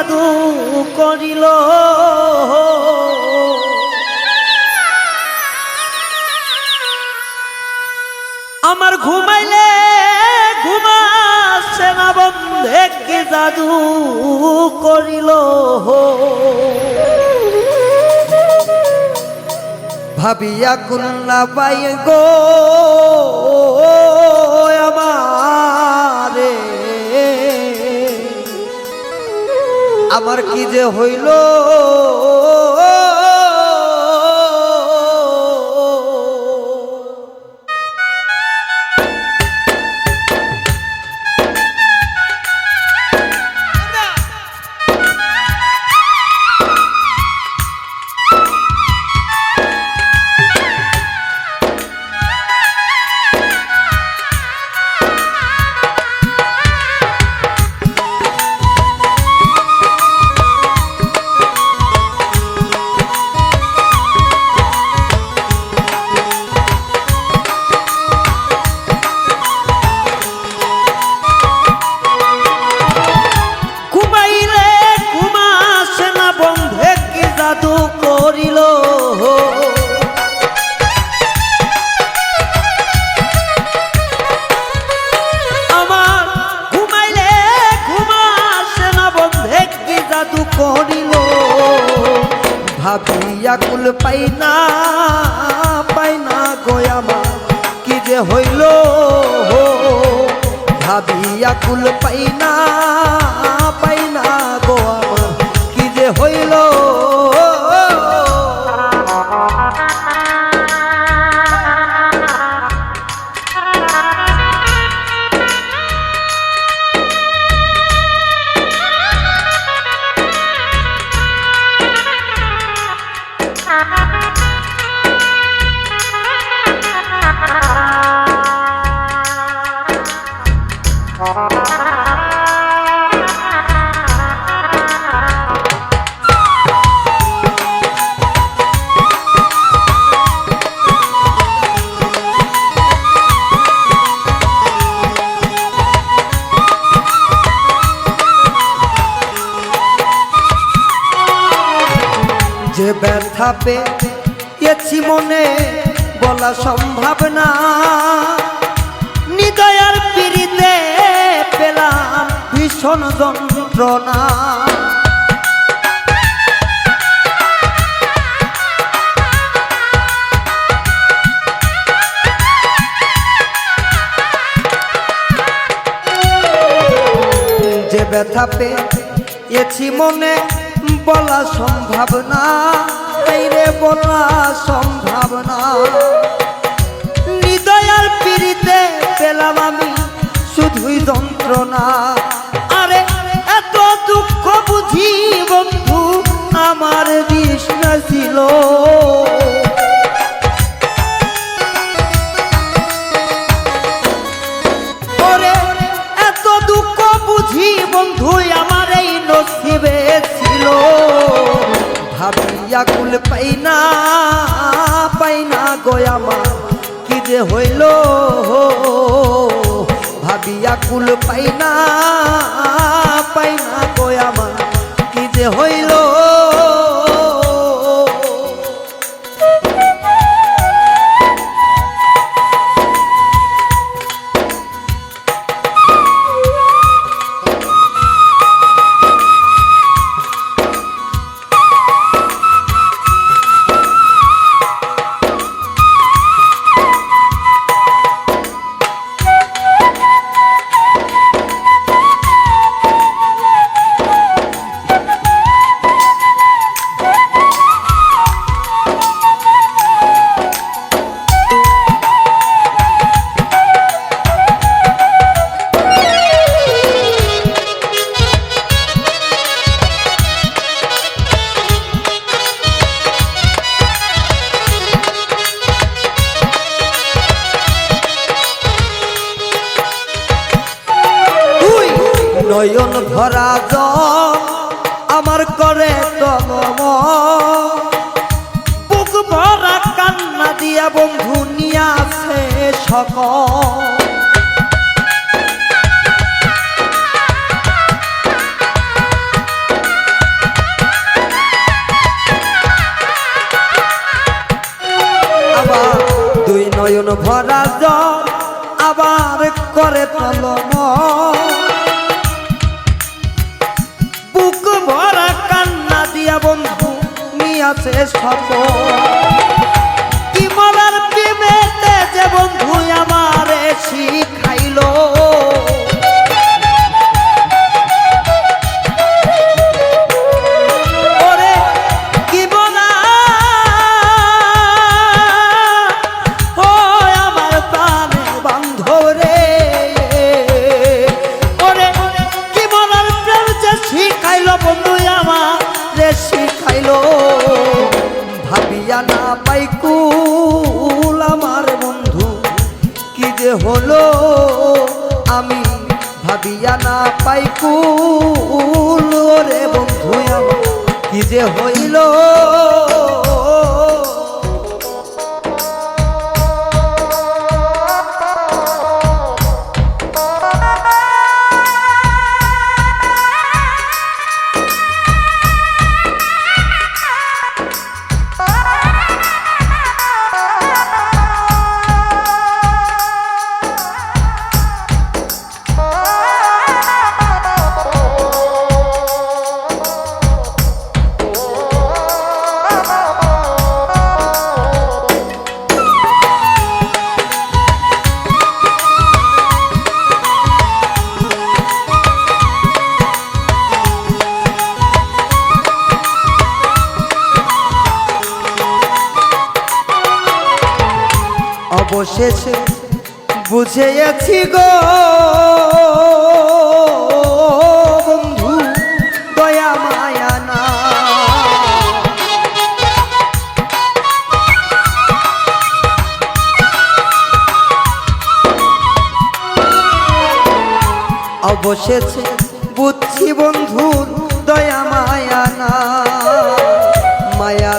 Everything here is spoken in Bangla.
জাদু করিল। আমার ঘুমাইলে ঘুমাচ্ছে না বন্ধে কি জাদু করিল? ভাবিয়া কুন্না পাই গো। আমার কি যে হইল? ভাবিয়া কুল পাই না পাই না গোয়ামা কি যে হইল ভাবিয়া কুল পাই না। যে ব্যথা পেয়েছি মনে, বলা সম্ভব না। নিদয়ার পিড়িতে পেলাম ভীষণ যন্ত্রণা। যে ব্যথা পেয়েছি মনে বলা সম্ভব না। রে, বলা সম্ভব না। হৃদয়ার পিড়িতে পেলাম আমি শুধুই যন্ত্রণা। আরে, এত দুঃখ বুঝি বন্ধু, আমার বিষ্ণা ছিল। ওরে, এত দুঃখ বুঝি বন্ধু আমার এই নসিবে ছিল ভাবিয়া কুল পাইনা পাইনা গয়ামা কি যে হইল? ভাবিয়া কুল পাই নয়ন ভরা জল আমার করে তনম বুক ভরা কান্না দিয়া বন্ধু নিয়াছে সকল। শেষ সফল ভাবিয়া পাইকু রে বন্ধু আমার কি যে হইল? অবশেষে বুঝেছি গো। বন্ধু দয়া মায়া না। অবশেষে বুঝছি বন্ধুর দয়া মায়া না। মায়া